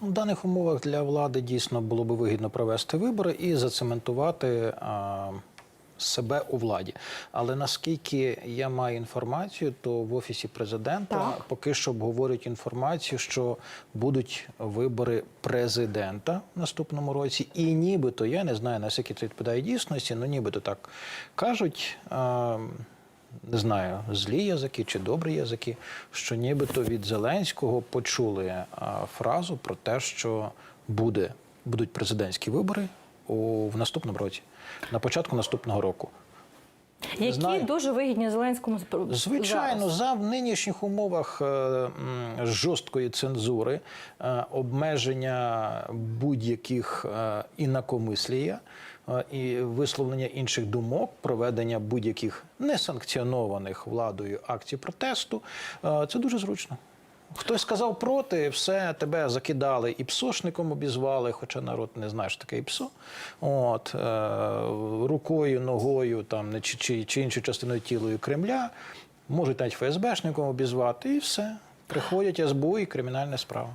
В даних умовах для влади дійсно було би вигідно провести вибори і зацементувати а, себе у владі. Але наскільки я маю інформацію, то в офісі президента Так. поки що обговорюють інформацію, що будуть вибори президента в наступному році, і нібито я не знаю наскільки це відповідає дійсності, ну нібито так кажуть. А, не знаю, злі язики чи добрі язики, що нібито від Зеленського почули фразу про те, що буде, будуть президентські вибори у, в наступному році, на початку наступного року. Які знаю. дуже вигідні Зеленському Звичайно, зараз. за в нинішніх умовах е, жорсткої цензури, е, обмеження будь-яких е, інакомислія і висловлення інших думок, проведення будь-яких несанкціонованих владою акцій протесту, це дуже зручно. Хтось сказав проти, все тебе закидали і псошником обізвали, хоча народ не знає, що таке і псо. От, е, рукою, ногою там, чи, чи, чи іншою частиною тілою Кремля, можуть навіть ФСБшником обізвати, і все. Приходять СБУ і кримінальна справа.